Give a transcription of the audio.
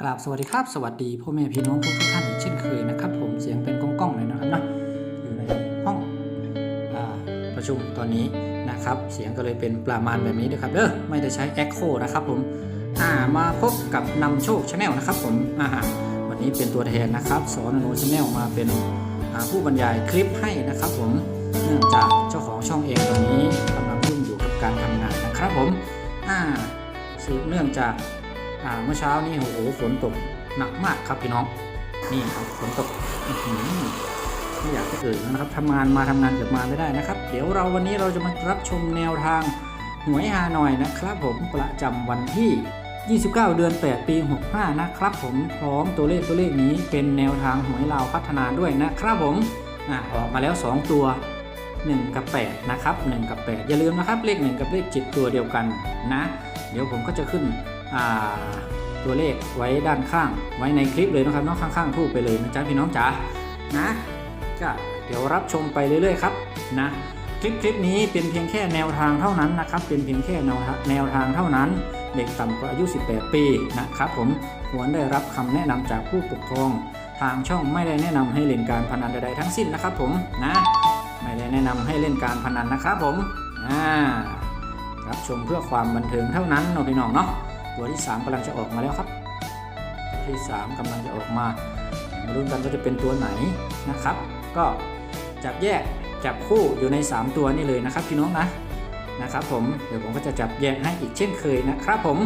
กราบสวัสดีครับสวัสดีพ่อแม่พี่น้องทุกท่านอีกเช่นเคยนะครับ ผมเสียงเป็นก้องๆเลยนะครับเนาะอยู่ในห้องอประชุมตอนนี้นะครับ เสียงก็เลยเป็นประมาณแบบนี้ด้วยครับเด้อไม่ได้ใช้ Echo นะครับผมอ่ามาพบกับนำโชคชาแนลนะครับ ผมอ่าวันนี้เป็นตัวแทนนะครับสอนโนชาแนลมาเป็นผู้บรรยายคลิปให้นะครับ ผมเนื่องจากเจ้าของช่องเองตอนนี้กำลังยุ่งอยู่กับการทำงานนะครับผมอ่าสืบเนื่องจาก เมื่อเช้านี่โอ้โหฝนตกหนักมากครับพี่น้อง นี่ครับฝนตกไม่อยากจะเอ่ยนะครับทำงานมาทำงานเกือบมาไม่ได้นะครับ เดี๋ยวเราวันนี้เราจะมารับชมแนวทางหวยฮานอยนะครับผมประจำวันที่ 29 เดือน 8 ปี 65 นะครับผมพร้อมตัวเลขตัวเลขนี้เป็นแนวทางหวยลาวพัฒนาด้วยนะครับผมอะออกมาแล้ว 2 ตัว 1 กับ 8 นะครับ 1 กับ 8 อย่าลืมนะครับ เลข 1 กับเลข 7 ตัวเดียวกันนะ เดี๋ยวผมก็จะขึ้น ตัวเลขไว้ด้านข้าง ไว้ในคลิปเลยนะครับเน้องข้างๆทูบไปเลยนะจ๊ะพี่น้องจ๋านะก็เดี๋ยวรับชมไปเรื่อยๆครับนะคลิปคลิปนี้เป็นเพียงแค่แนวทางเท่านั้นนะครับ เป็นเพียงแค่แนวแนวทางเท่านั้น เด็กต่ำกว่าอายุ 18 ปีนะครับผมควรได้รับคำแนะนำจากผู้ปกครอง ทางช่องไม่ได้แนะนำให้เล่นการพนันใดๆทั้งสิ้นนะครับผมนะไม่ได้แนะนำให้เล่นการพนันนะครับผมอ่ารับชมเพื่อความบันเทิงเท่านั้นเนาะพี่น้องเนาะ ตัวที่ 3กำลังจะออกมาแล้วครับ ที่ 3กำลังจะออกมามาลุ้นกันว่าจะเป็นตัวไหนนะครับ ก็จับแยกจับคู่อยู่ใน 3 ตัวนี่เลยนะครับพี่น้องนะนะครับผมเดี๋ยวผมก็จะจับแยกให้อีกเช่นเคยนะครับผม